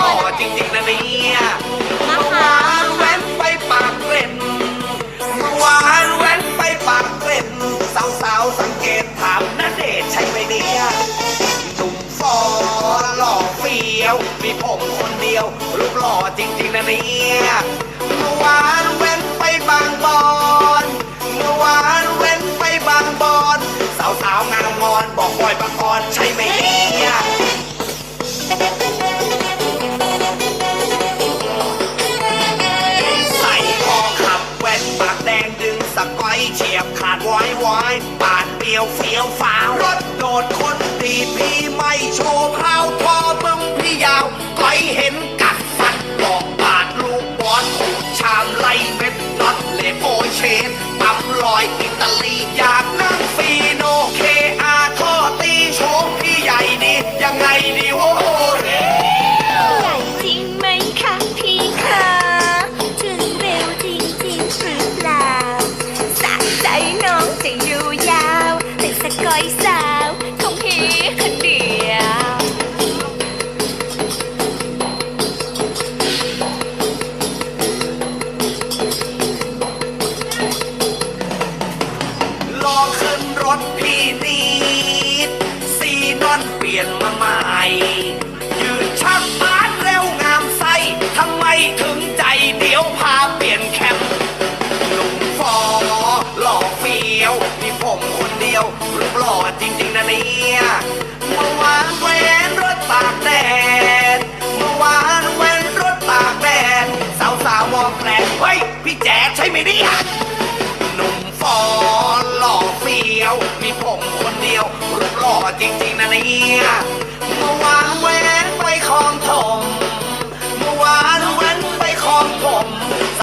ล่อจริงๆนะเนี่ยมาเมื่อหาวานแว้นไปปากเกร็ดเมื่อวานแว้นไปปากเกร็ดสาวๆสังเกตถามนาเดชน์ใช่ไหมเนี่ยหนุ่มฟอหล่อเฟี้ยว มีผมคนเดียวรูปหล่อจริงๆนะเนี่ยเมื่อวานาดไว้ไว้ปาดเปียวเฟี้ยวฟ้าวรถโดดคนดีพี่ไม่โชว์พร ลองขึ้นรถพี่นิดซีนอนเปลี่ยนมาใหม่ ยืนชักปานเร็วงามไส้ทำไมถึงใจเดี๋ยวพาเปลี่ยนแคมป์หนุ่มฟอหล่อเฟี้ยวมีผมคนเดียวรูปหล่อจริง ๆนะเนี่ยเมื่อวานแวนรถตากแดดเมื่อวานแวนรถตากแดดสาวสาวๆมองแปลกเฮ้ยพี่แจ๊ดใช่ไหมเนี่ย เดียวรูปหล่อจริงๆนะเนี่ยมาวางไว้